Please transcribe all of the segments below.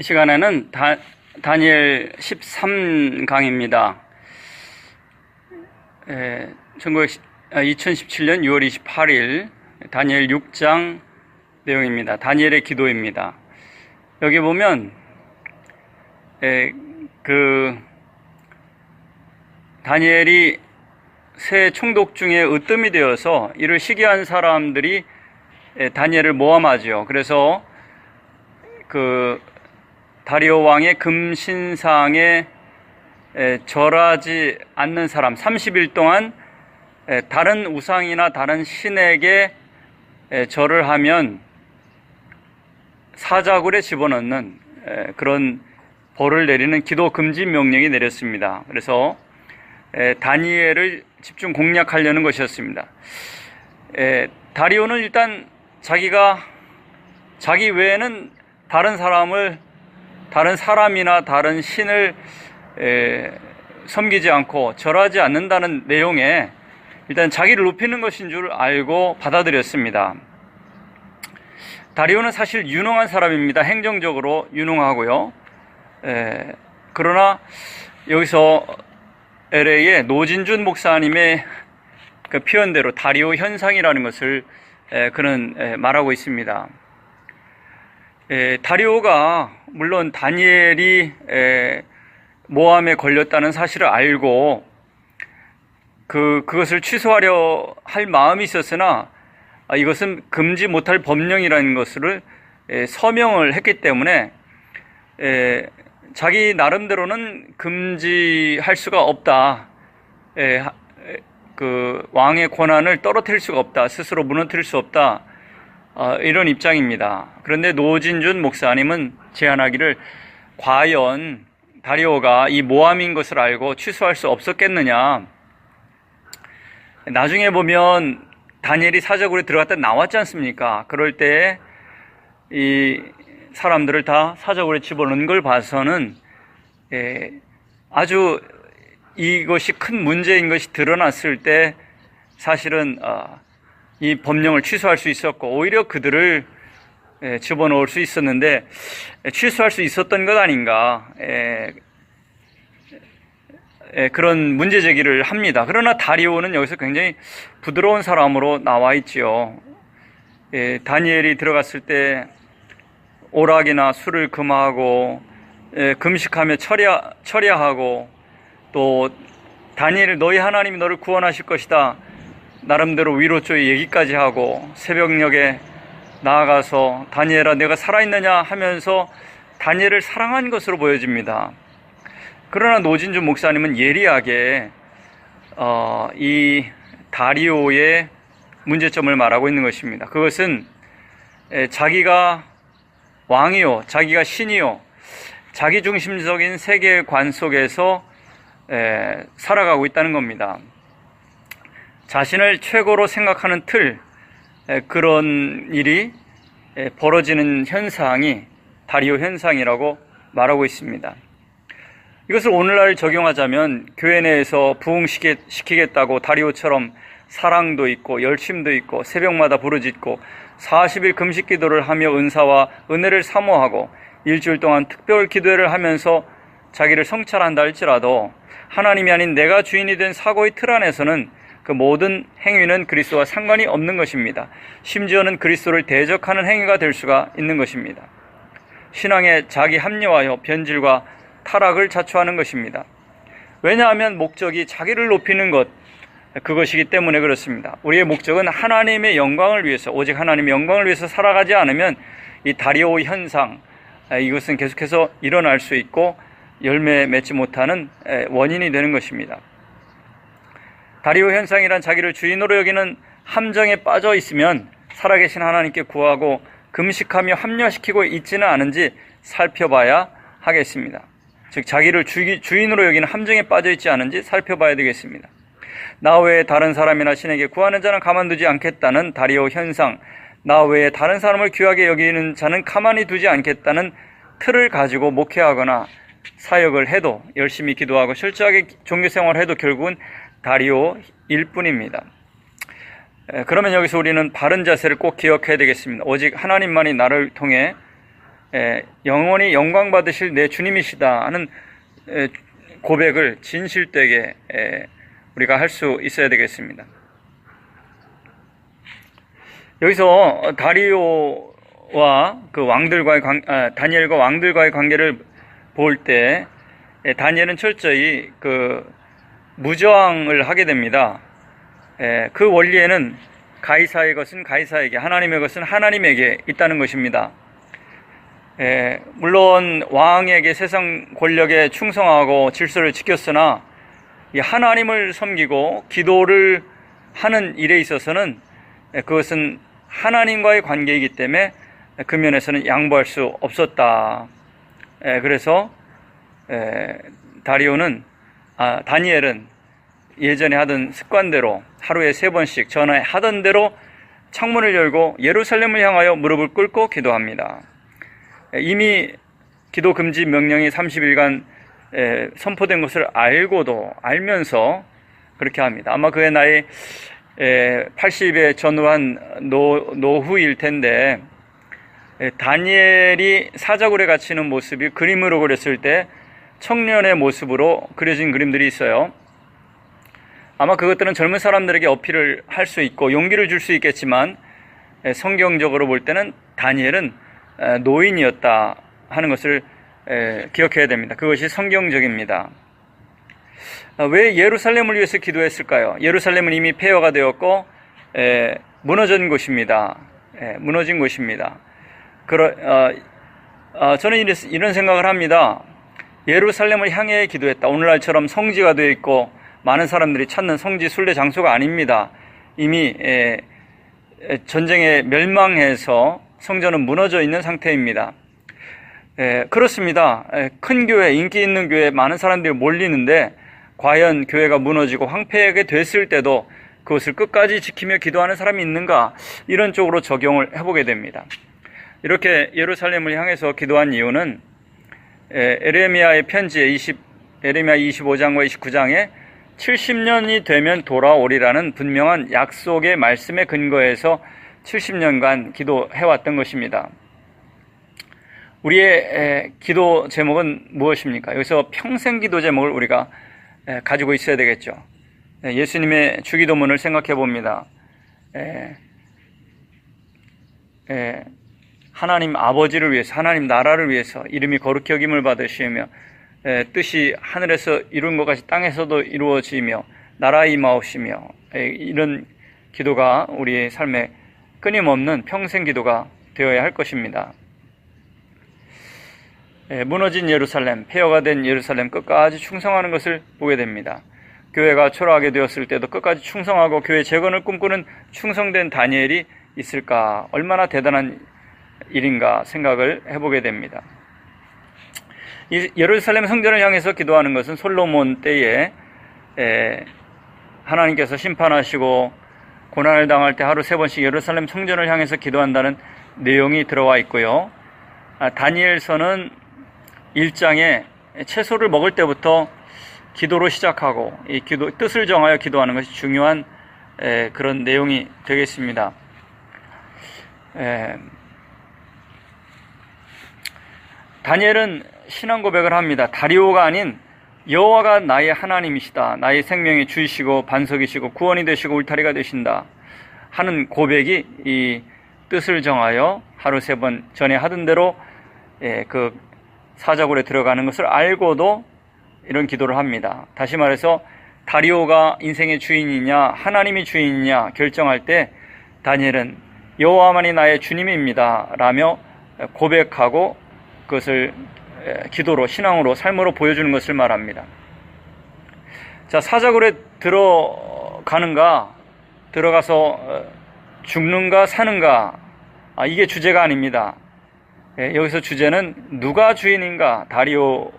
이 시간에는 다, 다니엘 13강입니다. 에, 2017년 6월 28일 다니엘 6장 내용입니다. 다니엘의 기도입니다. 여기 보면 에, 그 다니엘이 새 총독 중에 으뜸이 되어서 이를 시기한 사람들이 에, 다니엘을 모함하죠. 그래서 그 다리오 왕의 금신상에 절하지 않는 사람 30일 동안 다른 우상이나 다른 신에게 절을 하면 사자굴에 집어넣는 그런 벌을 내리는 기도 금지 명령이 내렸습니다. 그래서 다니엘을 집중 공략하려는 것이었습니다. 다리오는 일단 자기가 자기 외에는 다른 사람을 다른 사람이나 다른 신을 에, 섬기지 않고 절하지 않는다는 내용에 일단 자기를 높이는 것인 줄 알고 받아들였습니다. 다리오는 사실 유능한 사람입니다. 행정적으로 유능하고요. 에, 그러나 여기서 LA의 노진준 목사님의 그 표현대로 다리오 현상이라는 것을 에, 그는 에, 말하고 있습니다. 에, 다리오가 물론 다니엘이 에, 모함에 걸렸다는 사실을 알고 그 그것을 취소하려 할 마음이 있었으나 아, 이것은 금지 못할 법령이라는 것을 에, 서명을 했기 때문에 에, 자기 나름대로는 금지할 수가 없다. 에, 그 왕의 권한을 떨어뜨릴 수가 없다. 스스로 무너뜨릴 수 없다. 어, 이런 입장입니다. 그런데 노진준 목사님은 제안하기를 과연 다리오가 이 모함인 것을 알고 취소할 수 없었겠느냐. 나중에 보면 다니엘이 사적으로 들어갔다 나왔지 않습니까? 그럴 때 이 사람들을 다 사적으로 집어넣은 걸 봐서는 예, 아주 이것이 큰 문제인 것이 드러났을 때 사실은 어, 이 법령을 취소할 수 있었고 오히려 그들을 예, 집어넣을 수 있었는데 예, 취소할 수 있었던 것 아닌가 예, 그런 문제 제기를 합니다. 그러나 다리오는 여기서 굉장히 부드러운 사람으로 나와 있지요. 다니엘이 들어갔을 때 오락이나 술을 금하고 금식하며 처리하, 처리하고 또 다니엘 너희 하나님이 너를 구원하실 것이다. 나름대로 위로조의 얘기까지 하고 새벽녘에 나아가서 다니엘아 내가 살아있느냐 하면서 다니엘을 사랑한 것으로 보여집니다. 그러나 노진주 목사님은 예리하게 어, 이 다리오의 문제점을 말하고 있는 것입니다. 그것은 자기가 왕이요, 자기가 신이요, 자기 중심적인 세계관 속에서 살아가고 있다는 겁니다. 자신을 최고로 생각하는 틀, 그런 일이 벌어지는 현상이 다리오 현상이라고 말하고 있습니다. 이것을 오늘날 적용하자면 교회 내에서 부흥시키겠다고 다리오처럼 사랑도 있고 열심도 있고 새벽마다 부르짖고 40일 금식 기도를 하며 은사와 은혜를 사모하고 일주일 동안 특별 기도회를 하면서 자기를 성찰한다 할지라도 하나님이 아닌 내가 주인이 된 사고의 틀 안에서는 그 모든 행위는 그리스도와 상관이 없는 것입니다. 심지어는 그리스도를 대적하는 행위가 될 수가 있는 것입니다. 신앙에 자기 합리화여 변질과 타락을 자초하는 것입니다. 왜냐하면 목적이 자기를 높이는 것, 그것이기 때문에 그렇습니다. 우리의 목적은 하나님의 영광을 위해서, 오직 하나님의 영광을 위해서 살아가지 않으면 이 다리오 현상, 이것은 계속해서 일어날 수 있고 열매 맺지 못하는 원인이 되는 것입니다. 다리오 현상이란 자기를 주인으로 여기는 함정에 빠져 있으면 살아계신 하나님께 구하고 금식하며 합리화시키고 있지는 않은지 살펴봐야 하겠습니다. 즉 자기를 주 인으로 여기는 함정에 빠져 있지 않은지 살펴봐야 되겠습니다. 나 외에 다른 사람이나 신에게 구하는 자는 가만두지 않겠다는 다리오 현상, 나 외에 다른 사람을 귀하게 여기는 자는 가만히 두지 않겠다는 틀을 가지고 목회하거나 사역을 해도 열심히 기도하고 철저하게 종교 생활을 해도 결국은 다리오 일 뿐입니다. 그러면 여기서 우리는 바른 자세를 꼭 기억해야 되겠습니다. 오직 하나님만이 나를 통해 에, 영원히 영광 받으실 내 주님이시다 하는 에, 고백을 진실되게 에, 우리가 할 수 있어야 되겠습니다. 여기서 다리오와 그 왕들과의 관, 아, 다니엘과 왕들과의 관계를 볼 때 다니엘은 철저히 그 무저항을 하게 됩니다. 에, 그 원리에는 가이사의 것은 가이사에게, 하나님의 것은 하나님에게 있다는 것입니다. 에, 물론 왕에게 세상 권력에 충성하고 질서를 지켰으나 이 하나님을 섬기고 기도를 하는 일에 있어서는 에, 그것은 하나님과의 관계이기 때문에 그 면에서는 양보할 수 없었다. 에, 그래서 에, 다리오는 아, 다니엘은 예전에 하던 습관대로 하루에 세 번씩 전화하던 대로 창문을 열고 예루살렘을 향하여 무릎을 꿇고 기도합니다. 이미 기도 금지 명령이 30일간 선포된 것을 알고도 알면서 그렇게 합니다. 아마 그의 나이 80에 전후한 노, 노후일 텐데 다니엘이 사자굴에 갇히는 모습이 그림으로 그렸을 때 청년의 모습으로 그려진 그림들이 있어요. 아마 그것들은 젊은 사람들에게 어필을 할 수 있고 용기를 줄 수 있겠지만 성경적으로 볼 때는 다니엘은 노인이었다 하는 것을 기억해야 됩니다. 그것이 성경적입니다. 아, 왜 예루살렘을 위해서 기도했을까요? 예루살렘은 이미 폐허가 되었고 무너진 곳입니다. 무너진 곳입니다. 어, 어, 저는 이런 생각을 합니다. 예루살렘을 향해 기도했다. 오늘날처럼 성지가 되어 있고 많은 사람들이 찾는 성지 순례 장소가 아닙니다. 이미 전쟁에 멸망해서 성전은 무너져 있는 상태입니다. 그렇습니다. 큰 교회, 인기 있는 교회 많은 사람들이 몰리는데 과연 교회가 무너지고 황폐하게 됐을 때도 그것을 끝까지 지키며 기도하는 사람이 있는가? 이런 쪽으로 적용을 해보게 됩니다. 이렇게 예루살렘을 향해서 기도한 이유는 에레미야의 편지에 20, 에레미야 25장과 29장에 70년이 되면 돌아오리라는 분명한 약속의 말씀에 근거해서 70년간 기도해 왔던 것입니다. 우리의 기도 제목은 무엇입니까? 여기서 평생 기도 제목을 우리가 가지고 있어야 되겠죠. 예수님의 주기도문을 생각해 봅니다. 하나님 아버지를 위해서, 하나님 나라를 위해서 이름이 거룩히 여김을 받으시며 뜻이 하늘에서 이룬 것 같이 땅에서도 이루어지며 나라 임하옵시며 이런 기도가 우리의 삶에 끊임없는 평생 기도가 되어야 할 것입니다. 무너진 예루살렘, 폐허가 된 예루살렘 끝까지 충성하는 것을 보게 됩니다. 교회가 초라하게 되었을 때도 끝까지 충성하고 교회 재건을 꿈꾸는 충성된 다니엘이 있을까? 얼마나 대단한 일인가 생각을 해보게 됩니다. 예루살렘 성전을 향해서 기도하는 것은 솔로몬 때에 하나님께서 심판하시고 고난을 당할 때 하루 세 번씩 예루살렘 성전을 향해서 기도한다는 내용이 들어와 있고요. 아, 다니엘서는 1장에 채소를 먹을 때부터 기도로 시작하고 이 기도 뜻을 정하여 기도하는 것이 중요한 그런 내용이 되겠습니다. 다니엘은 신앙 고백을 합니다. 다리오가 아닌 여호와가 나의 하나님이시다. 나의 생명의 주이시고 반석이시고 구원이 되시고 울타리가 되신다. 하는 고백이 이 뜻을 정하여 하루 세 번 전에 하던 대로 예, 그 사자굴에 들어가는 것을 알고도 이런 기도를 합니다. 다시 말해서 다리오가 인생의 주인이냐 하나님이 주인이냐 결정할 때 다니엘은 여호와만이 나의 주님입니다. 라며 고백하고 그것을 기도로 신앙으로 삶으로 보여주는 것을 말합니다. 자 사자굴에 들어가는가 들어가서 어, 죽는가 사는가 아, 이게 주제가 아닙니다. 예, 여기서 주제는 누가 주인인가 다리오가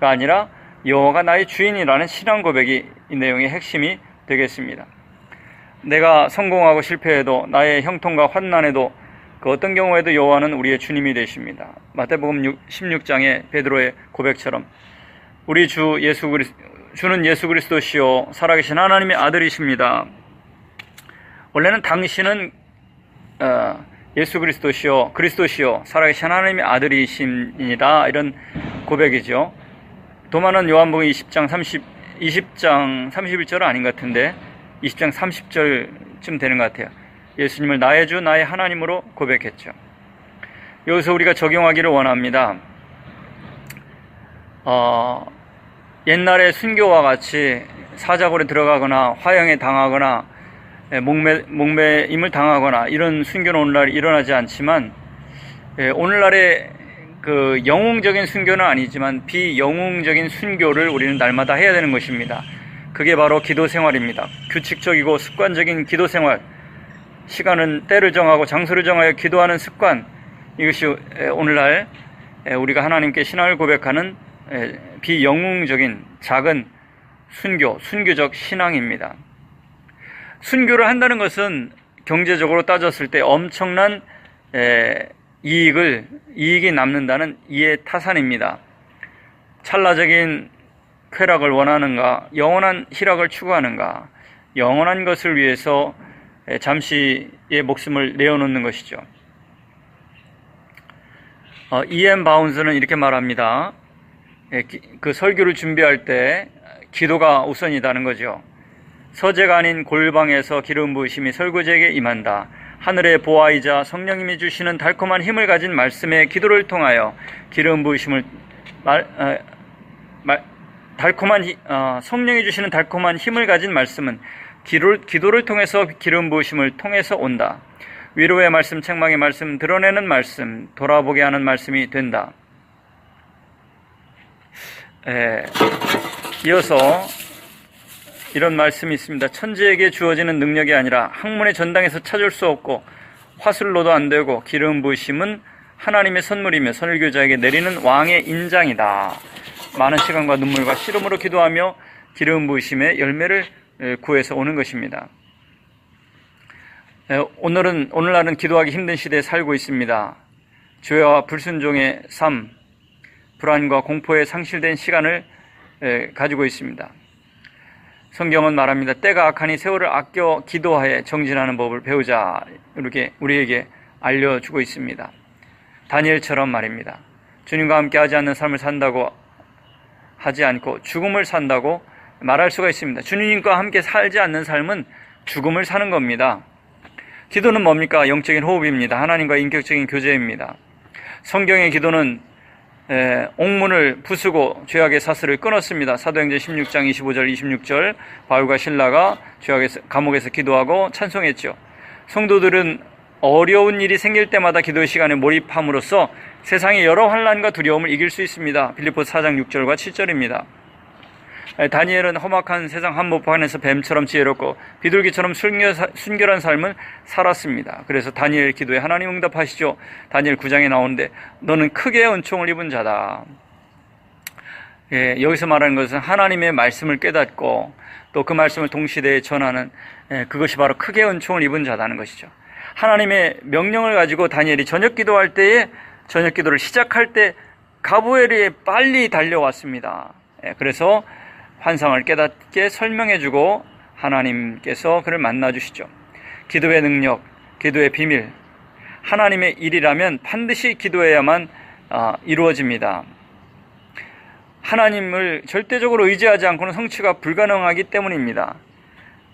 아니라 여호가 나의 주인이라는 신앙 고백이 이 내용의 핵심이 되겠습니다. 내가 성공하고 실패해도 나의 형통과 환난에도 그 어떤 경우에도 여호와는 우리의 주님이 되십니다. 마태복음 16장의 베드로의 고백처럼 우리 주 예수 그리스 주는 예수 그리스도시요 살아계신 하나님의 아들이십니다. 원래는 당신은 어, 예수 그리스도시요 그리스도시요 살아계신 하나님의 아들이십니다. 이런 고백이죠. 도마는 요한복음 20장 30 20장 31절은 아닌 것 같은데 20장 30절쯤 되는 것 같아요. 예수님을 나의 주 나의 하나님으로 고백했죠. 여기서 우리가 적용하기를 원합니다. 어, 옛날에 순교와 같이 사자골에 들어가거나 화형에 당하거나 예, 목매, 목매임을 당하거나 이런 순교는 오늘날 일어나지 않지만 예, 오늘날의 그 영웅적인 순교는 아니지만 비영웅적인 순교를 우리는 날마다 해야 되는 것입니다. 그게 바로 기도 생활입니다. 규칙적이고 습관적인 기도 생활, 시간은 때를 정하고 장소를 정하여 기도하는 습관, 이것이 에, 오늘날 에, 우리가 하나님께 신앙을 고백하는 에, 비영웅적인 작은 순교, 순교적 신앙입니다. 순교를 한다는 것은 경제적으로 따졌을 때 엄청난 에, 이익을 이익이 남는다는 이해 타산입니다. 찰나적인 쾌락을 원하는가, 영원한 희락을 추구하는가, 영원한 것을 위해서 에, 잠시의 목숨을 내어놓는 것이죠. 어, E.M. 바운스는 이렇게 말합니다. 에, 기- 그 설교를 준비할 때 기도가 우선이다는 거죠. 서재가 아닌 골방에서 기름 부으심이 설교제에게 임한다. 하늘의 보아이자 성령님이 주시는 달콤한 힘을 가진 말씀의 기도를 통하여 기름 부으심을 말, 어, 말- 달콤한 히- 어, 성령이 주시는 달콤한 힘을 가진 말씀은 기도, 기도를 통해서 기름 부으심을 통해서 온다. 위로의 말씀, 책망의 말씀, 드러내는 말씀, 돌아보게 하는 말씀이 된다. 에, 이어서 이런 말씀이 있습니다. 천지에게 주어지는 능력이 아니라 학문의 전당에서 찾을 수 없고 화술로도 안 되고 기름 부으심은 하나님의 선물이며 선일교자에게 내리는 왕의 인장이다. 많은 시간과 눈물과 씨름으로 기도하며 기름 부으심의 열매를 에, 구해서 오는 것입니다. 에, 오늘은 오늘날은 기도하기 힘든 시대에 살고 있습니다. 죄와 불순종의 삶, 불안과 공포에 상실된 시간을 에, 가지고 있습니다. 성경은 말합니다. 때가 악하니 세월을 아껴 기도하에 정진하는 법을 배우자. 이렇게 우리에게 알려주고 있습니다. 다니엘처럼 말입니다. 주님과 함께 하지 않는 삶을 산다고 하지 않고 죽음을 산다고 말할 수가 있습니다. 주님과 함께 살지 않는 삶은 죽음을 사는 겁니다. 기도는 뭡니까? 영적인 호흡입니다. 하나님과 인격적인 교제입니다. 성경의 기도는 에, 옥문을 부수고 죄악의 사슬을 끊었습니다. 사도행전 16장 25절 26절 바울과 신라가 죄악의 감옥에서 기도하고 찬송했죠. 성도들은 어려운 일이 생길 때마다 기도의 시간에 몰입함으로써 세상의 여러 환란과 두려움을 이길 수 있습니다. 빌립보 4장 6절과 7절입니다. 다니엘은 험악한 세상 한복판에서 뱀처럼 지혜롭고 비둘기처럼 순결, 순결한 삶을 살았습니다. 그래서 다니엘 기도에 하나님 응답하시죠. 다니엘 9장에 나오는데 너는 크게 은총을 입은 자다. 예, 여기서 말하는 것은 하나님의 말씀을 깨닫고 또 그 말씀을 동시대에 전하는 예, 그것이 바로 크게 은총을 입은 자다는 것이죠. 하나님의 명령을 가지고 다니엘이 저녁 기도할 때에 저녁 기도를 시작할 때 가부엘이 빨리 달려왔습니다. 예, 그래서 환상을 깨닫게 설명해주고 하나님께서 그를 만나주시죠. 기도의 능력, 기도의 비밀, 하나님의 일이라면 반드시 기도해야만 아, 이루어집니다. 하나님을 절대적으로 의지하지 않고는 성취가 불가능하기 때문입니다.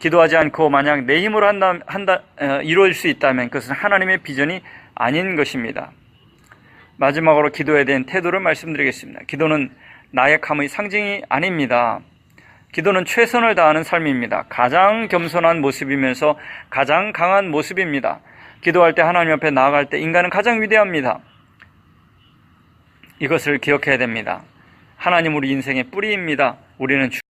기도하지 않고 만약 내 힘으로 한다, 한다 어, 이루어질 수 있다면 그것은 하나님의 비전이 아닌 것입니다. 마지막으로 기도에 대한 태도를 말씀드리겠습니다. 기도는 나약함의 상징이 아닙니다. 기도는 최선을 다하는 삶입니다. 가장 겸손한 모습이면서 가장 강한 모습입니다. 기도할 때 하나님 앞에 나아갈 때 인간은 가장 위대합니다. 이것을 기억해야 됩니다. 하나님 우리 인생의 뿌리입니다. 우리는 주